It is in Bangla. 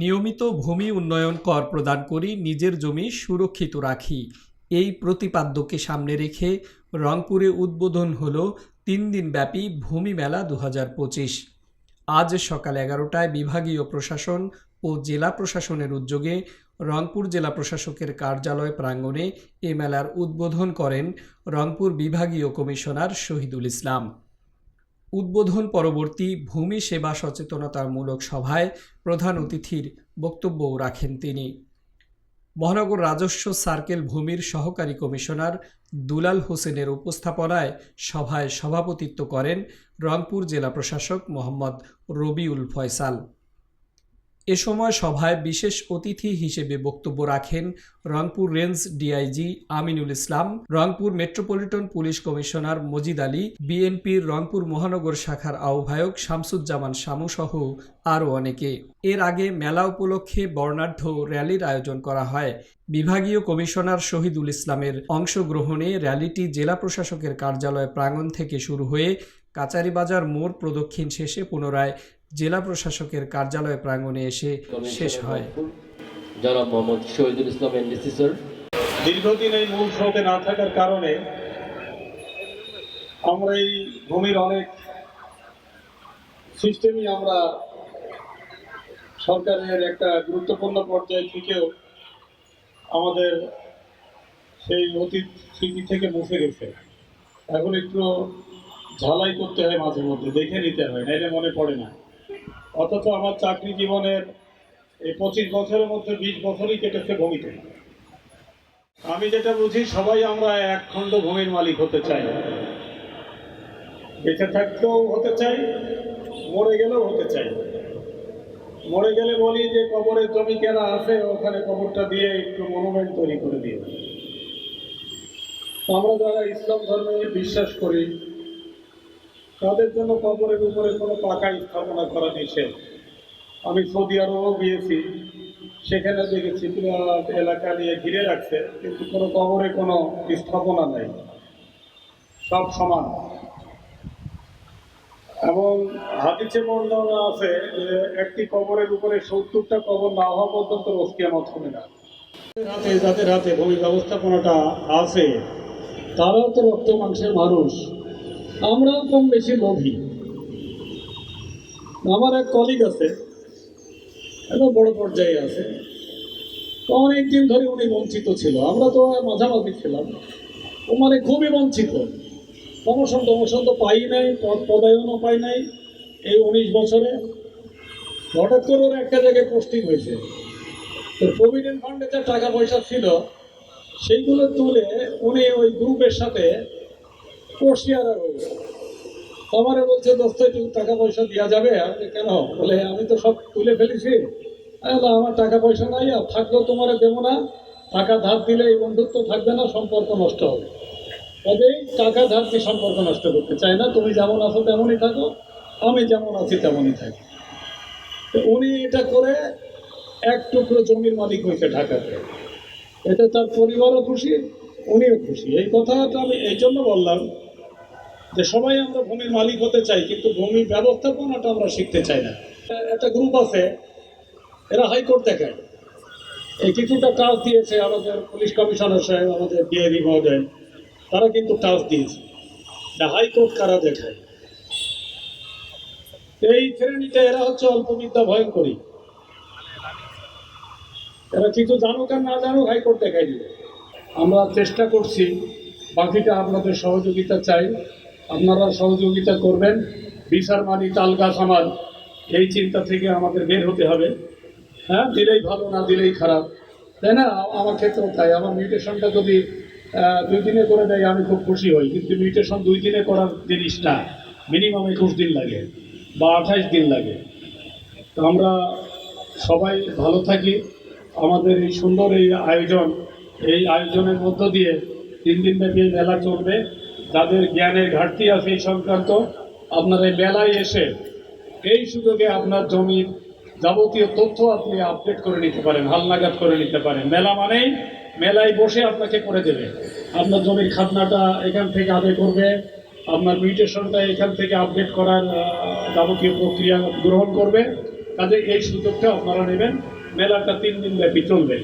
নিয়মিত ভূমি উন্নয়ন কর প্রদান করি, নিজের জমি সুরক্ষিত রাখি। এই প্রতিপাদ্যকে সামনে রেখে রংপুরে উদ্বোধন হল তিন দিনব্যাপী ভূমি মেলা দু হাজার পঁচিশ। আজ সকাল এগারোটায় বিভাগীয় প্রশাসন ও জেলা প্রশাসনের উদ্যোগে রংপুর জেলা প্রশাসকের কার্যালয় প্রাঙ্গণে এ মেলার উদ্বোধন করেন রংপুর বিভাগীয় কমিশনার শহীদুল ইসলাম। উদ্বোধন পরবর্তী ভূমি সেবা সচেতনতামূলক সভায় প্রধান অতিথির বক্তব্যও রাখেন তিনি। মহানগর রাজস্ব সার্কেল ভূমির সহকারী কমিশনার দুলাল হোসেনের উপস্থাপনায় সভায় সভাপতিত্ব করেন রংপুর জেলা প্রশাসক মোহাম্মদ রবিউল ফয়সাল। এ সময় সভায় বিশেষ অতিথি হিসেবে বক্তব্য রাখেন Rangpur range DIG Aminul Islam, Rangpur metropolitan police commissioner Majid Ali বিএনপির রংপুর মহানগর শাখার আহ্বায়ক শামসুজ্জামান শামু সহ আরও অনেকে। এর আগে মেলা উপলক্ষে বর্ণাঢ্য র্যালির আয়োজন করা হয়। বিভাগীয় কমিশনার শহীদুল ইসলামের অংশগ্রহণে র্যালিটি জেলা প্রশাসকের কার্যালয় প্রাঙ্গণ থেকে শুরু হয়ে কাচারিবাজার মোড় প্রদক্ষিণ শেষে পুনরায় জেলা প্রশাসকের কার্যালয় প্রাঙ্গণে এসে শেষ হয়। জনাব মোহাম্মদ শহীদুল ইসলাম এনডিসি স্যার। দীর্ঘদিন এই মূল স্রোতে না থাকার কারণে আমরা এই ভূমির অনেক সিস্টেমই আমরা সরকারের একটা গুরুত্বপূর্ণ পর্যায় থেকেও আমাদের সেই অতীত স্মৃতি থেকে মুছে গেছে। এখন একটু ঝালাই করতে হয় মাঝে মধ্যে, দেখে নিতে হয়, নাইলে মনে পড়ে না। অথচ আমার চাকরি জীবনের এই পঁচিশ বছরের মধ্যে বিশ বছরই কেটেছে ভূমিতে। আমি যেটা বুঝি, সবাই আমরা এক খণ্ড ভূমির মালিক হতে চাই। বেঁচে থাকতেও হতে চাই, মরে গেলেও হতে চাই। মরে গেলে বলি যে, কবরের জমি কেনা আছে, ওখানে কবরটা দিয়ে একটু মনুমেন্ট তৈরি করে দিয়ে আমরা যারা ইসলাম ধর্মে বিশ্বাস করি তাদের জন্য কবরের উপরে কোনো পাকা স্থাপনা করা নিষেধ। আমি সৌদি আরবও গিয়েছি, সেখানে দেখেছি এলাকা নিয়ে ঘিরে রাখছে, কিন্তু কোনো কবরে কোনো স্থাপনা নেই। সব সমান। এবং হাদিসে বর্ণনা আছে যে একটি কবরের উপরে সত্তরটা কবর না হওয়া পর্যন্ত রোজকিয়ামত হবে না। হাতে যাদের হাতে ভূমি ব্যবস্থাপনাটা আছে, তারাও তো রক্ত মাংসের মানুষ। আমরাও কম বেশি লোভী। আমার এক কলিগ আছে এত বড় পর্যায়ে আছে। তো অনেক দিন ধরে উনি বঞ্চিত ছিল। আমরা তো মাঝামাঝি ছিলাম। ও মানে খুবই বঞ্চিত। প্রমোশন টমোশন তো পাই নাই, পদ, পদায়নও পাই নাই এই উনিশ বছরে। হঠাৎ করে ওর একটা জায়গায় পোস্টিং হয়েছে। তো প্রভিডেন্ট ফান্ডে যা টাকা পয়সা ছিল, সেইগুলো তুলে উনি ওই গ্রুপের সাথে কোর্সিয়ারা রয়েছে আমারে বলছে, দোস্ত, একটু টাকা পয়সা দেওয়া যাবে আমি কেন? বলে, আমি তো সব তুলে ফেলেছি। আমার টাকা পয়সা নাই, আর থাকলেও তোমার দেবো না। টাকা ধার দিলে এই বন্ধুত্ব থাকবে না, সম্পর্ক নষ্ট হবে। তবেই টাকা ধার দিয়ে সম্পর্ক নষ্ট করতে চাই না। তুমি যেমন আছো তেমনই থাকো, আমি যেমন আছি তেমনই থাকি। উনি এটা করে এক টুকরো জমির মালিক হয়েছে ঢাকাতে। এতে তার পরিবারও খুশি, উনিও খুশি। এই কথাটা আমি এই জন্য বললাম যে সবাই আমরা ভূমির মালিক হতে চাই, কিন্তু ভূমি ব্যবস্থাপনাটা আমরা শিখতে চাই না। একটা গ্রুপ আছে, এরা হাইকোর্ট দেখায় এই কিছুটা টাচ দিয়েছে আমাদের পুলিশ কমিশনার সাহেব, আমাদের ডিআইবি মহোদয়। তারা কিন্তু টাচ দিয়েছে। না হাইকোর্ট কারা দেখায় এই শ্রেণীটা এরা হচ্ছে অল্প বিদ্যা ভয়ঙ্করী। এরা কিছু জানুক আর না জানুক হাইকোর্ট দেখাই দিবে। আমরা চেষ্টা করছি, বাকিটা আপনাদের সহযোগিতা চাই। আপনারা সহযোগিতা করবেন। বিচার মানি তালগা সমাজ, এই চিন্তা থেকে আমাদের বের হতে হবে। হ্যাঁ দিলেই ভালো, না দিলেই খারাপ। তাই না? আমার ক্ষেত্রেও তাই, আমার মিউটেশনটা যদি দুই দিনে করে দেয়, আমি খুব খুশি হই। কিন্তু মিউটেশন দুই দিনে করার জিনিস না মিনিমাম একুশ দিন লাগে বা আঠাইশ দিন লাগে। তো আমরা সবাই ভালো থাকি। আমাদের এই সুন্দর এই আয়োজন, এই আয়োজনের মধ্য দিয়ে তিন দিন ব্যাপী মেলা চলবে। যাদের জ্ঞানের ঘাটতি আছে এই সংক্রান্ত, আপনার এই মেলায় এসে এই সুযোগে আপনার জমির যাবতীয় তথ্য আপনি আপডেট করে নিতে পারেন, হালনাগাদ করে নিতে পারেন। মেলা মানেই মেলায় বসে আপনাকে করে দেবে। আপনার জমির খাজনাটা এখান থেকে আদায় করবে, আপনার মিউটেশনটা এখান থেকে আপডেট করার যাবতীয় প্রক্রিয়া গ্রহণ করবে। কাজে এই সুযোগটা আপনারা নেবেন। মেলাটা তিন দিন ব্যাপী চলবে।